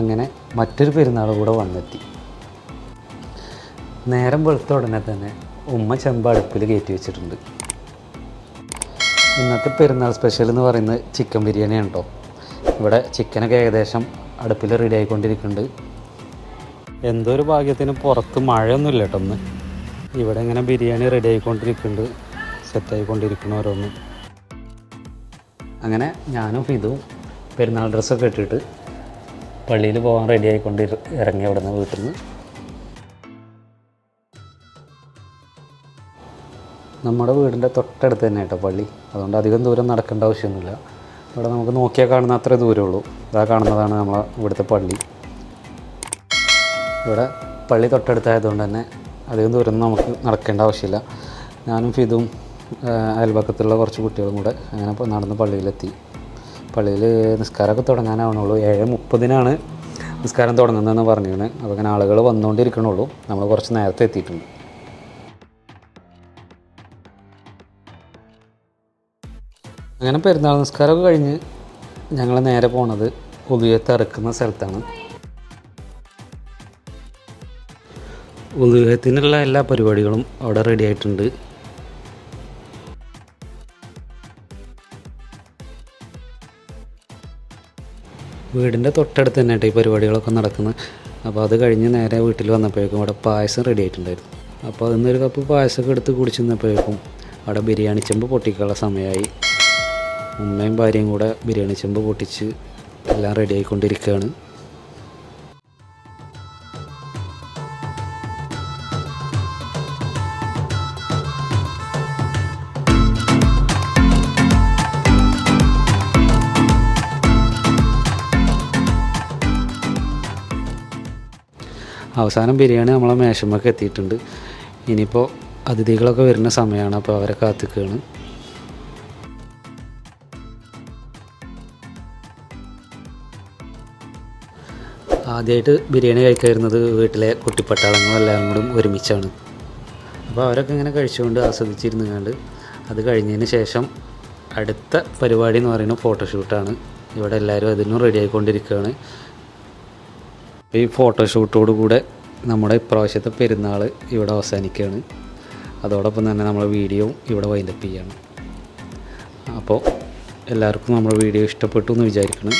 അങ്ങനെ മറ്റൊരു പെരുന്നാൾ കൂടെ വന്നെത്തി. നേരം വെളുത്ത ഉടനെ തന്നെ ഉമ്മ ചെമ്പ് അടുപ്പിൽ കയറ്റി വെച്ചിട്ടുണ്ട്. ഇന്നത്തെ പെരുന്നാൾ സ്പെഷ്യൽ എന്ന് പറയുന്നത് ചിക്കൻ ബിരിയാണിയാണ് കേട്ടോ ഇവിടെ ചിക്കനൊക്കെ ഏകദേശം അടുപ്പിൽ റെഡി ആയിക്കൊണ്ടിരിക്കുന്നുണ്ട്. എന്തോ ഒരു ഭാഗ്യത്തിന് പുറത്ത് മഴയൊന്നുമില്ല കേട്ടോ ഒന്ന് ഇവിടെ ഇങ്ങനെ ബിരിയാണി റെഡി ആയിക്കൊണ്ടിരിക്കുന്നുണ്ട്. സെറ്റായിക്കൊണ്ടിരിക്കണം ഓരോന്ന്. അങ്ങനെ ഞാനും ഫിതും പെരുന്നാൾ ഡ്രസ്സൊക്കെ ഇട്ടിട്ട് പള്ളിയിൽ പോകാൻ റെഡി ആയിക്കൊണ്ട് ഇറങ്ങി അവിടെ നിന്ന് വീട്ടിൽ നിന്ന് നമ്മുടെ വീടിന്റെ തൊട്ടടുത്ത് തന്നെ കേട്ടോ പള്ളി. അതുകൊണ്ട് അധികം ദൂരം നടക്കേണ്ട ആവശ്യമൊന്നുമില്ല. ഇവിടെ നമുക്ക് നോക്കിയാൽ കാണുന്ന അത്രേ ദൂരമുള്ളൂ ഇതാ കാണുന്നതാണ് നമ്മളെ ഇവിടുത്തെ പള്ളി. ഇവിടെ പള്ളി തൊട്ടടുത്തായതുകൊണ്ട് തന്നെ അധികം ദൂരം നമുക്ക് നടക്കേണ്ട ആവശ്യമില്ല. ഞാനും ഫിതും അയൽപക്കത്തുള്ള കുറച്ച് കുട്ടികളും കൂടെ അങ്ങനെ നടന്ന് പള്ളിയിലെത്തി. പള്ളിയിൽ നിസ്കാരമൊക്കെ തുടങ്ങാനാവണുള്ളൂ. ഏഴ് മുപ്പതിനാണ് നിസ്കാരം തുടങ്ങുന്നതെന്ന് പറഞ്ഞിരുന്നത് അപ്പോൾ അങ്ങനെ ആളുകൾ വന്നുകൊണ്ടിരിക്കണുള്ളൂ നമ്മൾ കുറച്ച് നേരത്തെ എത്തിയിട്ടുണ്ട്. അങ്ങനെ പെരുന്നാൾ നിസ്കാരമൊക്കെ കഴിഞ്ഞ് ഞങ്ങൾ നേരെ പോണത് ഉദയത്ത് ഇറക്കുന്ന സ്ഥലത്താണ്. ഉദയത്തിനുള്ള എല്ലാ പരിപാടികളും അവിടെ റെഡി ആയിട്ടുണ്ട്. വീടിന്റെ തൊട്ടടുത്ത് തന്നെ ഈ പരിപാടികളൊക്കെ നടക്കുന്നത്. അപ്പോൾ അത് കഴിഞ്ഞ് നേരെ വീട്ടിൽ വന്നപ്പോഴേക്കും അവിടെ പായസം റെഡി ആയിട്ടുണ്ടായിരുന്നു. അപ്പോൾ അതിന്നൊരു കപ്പ് പായസമൊക്കെ എടുത്ത് കുടിച്ച് നിന്നപ്പോഴേക്കും അവിടെ ബിരിയാണി ചെമ്പ് പൊട്ടിക്കാനുള്ള സമയമായി. ഉമ്മയും ഭാര്യയും കൂടെ ബിരിയാണി ചെമ്പ് പൊട്ടിച്ച് എല്ലാം റെഡി ആയിക്കൊണ്ടിരിക്കുകയാണ്. അവസാനം ബിരിയാണി നമ്മളെ മേശമ്മൊക്കെ എത്തിയിട്ടുണ്ട്. ഇനിയിപ്പോൾ അതിഥികളൊക്കെ വരുന്ന സമയമാണ് അപ്പോൾ അവരെ കാത്തിക്കുകയാണ് ആദ്യമായിട്ട് ബിരിയാണി കഴിക്കാറുന്നത് വീട്ടിലെ കുട്ടിപ്പട്ടാളങ്ങളും എല്ലാവരും കൂടും ഒരുമിച്ചാണ്. അപ്പോൾ അവരൊക്കെ ഇങ്ങനെ കഴിച്ചുകൊണ്ട് ആസ്വദിച്ചിരുന്നുകൊണ്ട് അത് കഴിഞ്ഞതിന് ശേഷം അടുത്ത പരിപാടി എന്ന് പറയുന്നത് ഫോട്ടോഷൂട്ടാണ് ഇവിടെ എല്ലാവരും അതിനും റെഡി ആയിക്കൊണ്ടിരിക്കുകയാണ്. ഈ ഫോട്ടോഷൂട്ടോട് കൂടെ നമ്മുടെ ഇപ്രാവശ്യത്തെ പെരുന്നാൾ ഇവിടെ അവസാനിക്കുകയാണ്. അതോടൊപ്പം തന്നെ നമ്മളെ വീഡിയോ ഇവിടെ വൈൻഡപ്പ് ചെയ്യാണ്. അപ്പോൾ എല്ലാവർക്കും നമ്മുടെ വീഡിയോ ഇഷ്ടപ്പെട്ടു എന്ന് വിചാരിക്കണം